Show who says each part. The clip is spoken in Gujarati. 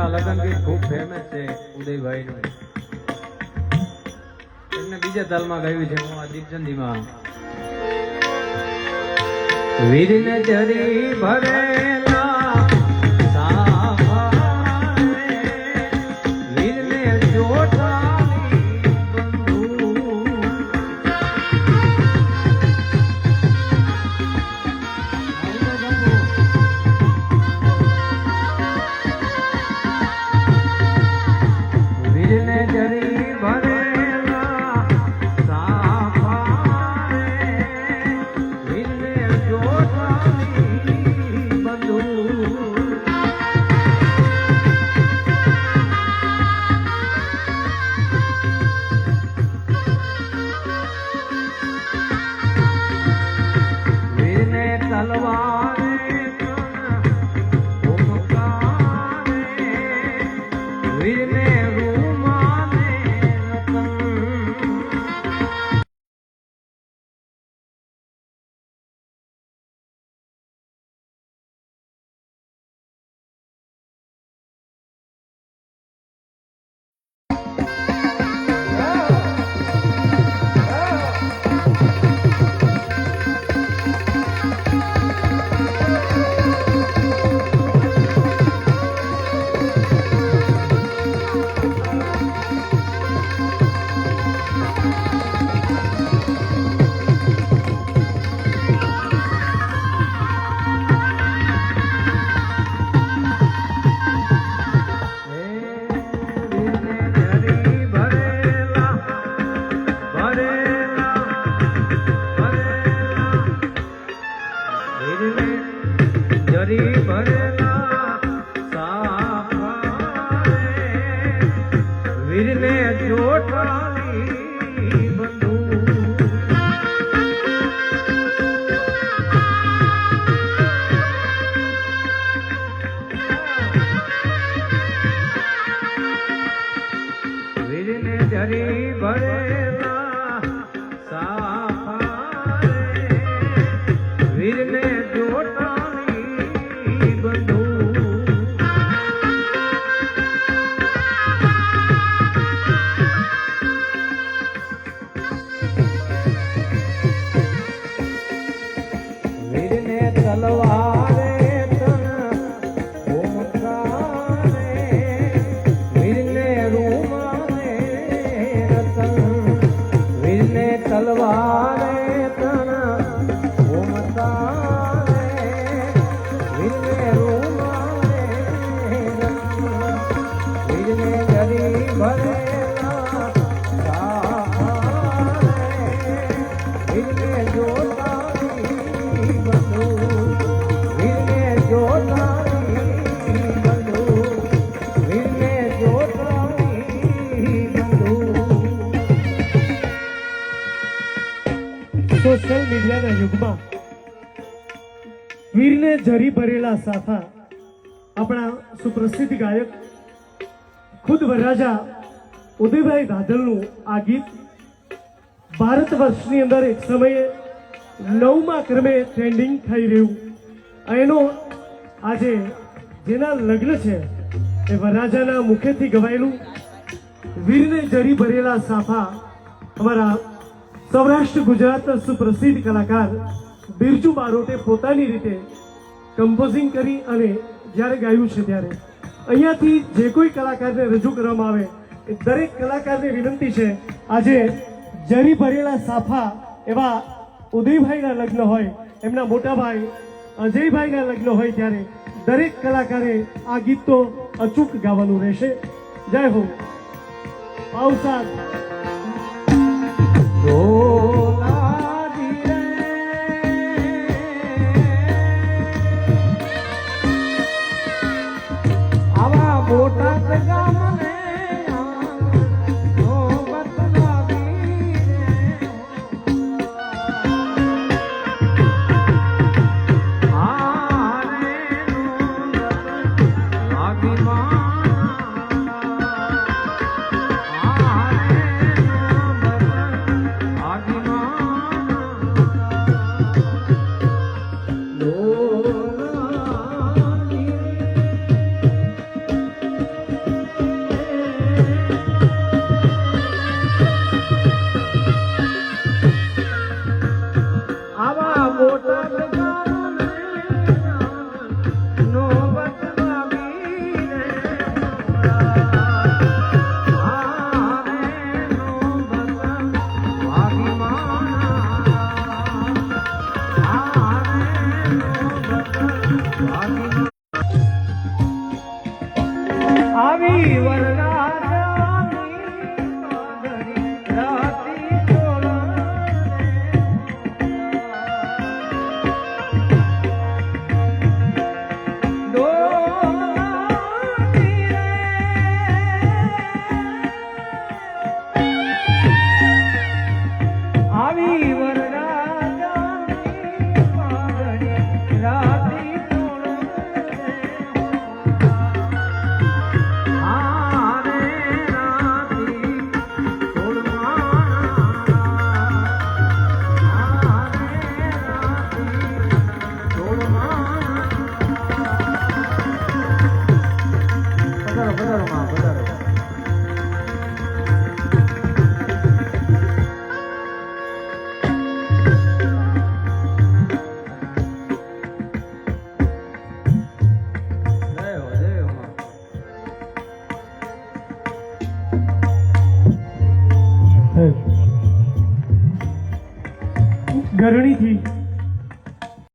Speaker 1: આ લગન ગીત ખૂબ ફેમસ છે ઉદયભાઈ નું એમને બીજા તાલમાં ગાયું છે હું આ દીપચંદીમાં. વીરને ચરી ભરેલા વીરને રૂમાને જોટાવી
Speaker 2: સોશિયલ મીડિયાના યુગમાં વીરને જરી ભરેલા સાફા આપણા સુપ્રસિદ્ધ ગાયક ખુદ વરરાજા ઉદયભાઈ ધાધલનું આ ગીત ભારત વર્ષની અંદર એક સમયે નવમા ક્રમે ટ્રેન્ડિંગ થઈ રહ્યું. એનો આજે જેના લગ્ન છે એ વરરાજાના મુખેથી ગવાયેલું વીરને જરી ભરેલા સાફા અમારા સૌરાષ્ટ્ર ગુજરાતના સુપ્રસિદ્ધ કલાકાર બિરજુ બારોટે પોતાની રીતે કમ્પોઝિંગ કરી અને જ્યારે ગાયું છે ત્યારે. અહીંયાથી જે કોઈ કલાકારને રજૂ કરવામાં આવે, એ દરેક કલાકારને વિનંતી છે, આજે જરી ભરેલા સાફા એવા ઉદયભાઈના લગ્ન હોય, એમના મોટા ભાઈ અજયભાઈના લગ્ન હોય ત્યારે દરેક કલાકારે આ ગીત તો અચૂક ગાવાનું રહેશે. જય હો. પાવસાદ
Speaker 1: પધારો પધારો માં પધારો
Speaker 2: ગરણીથી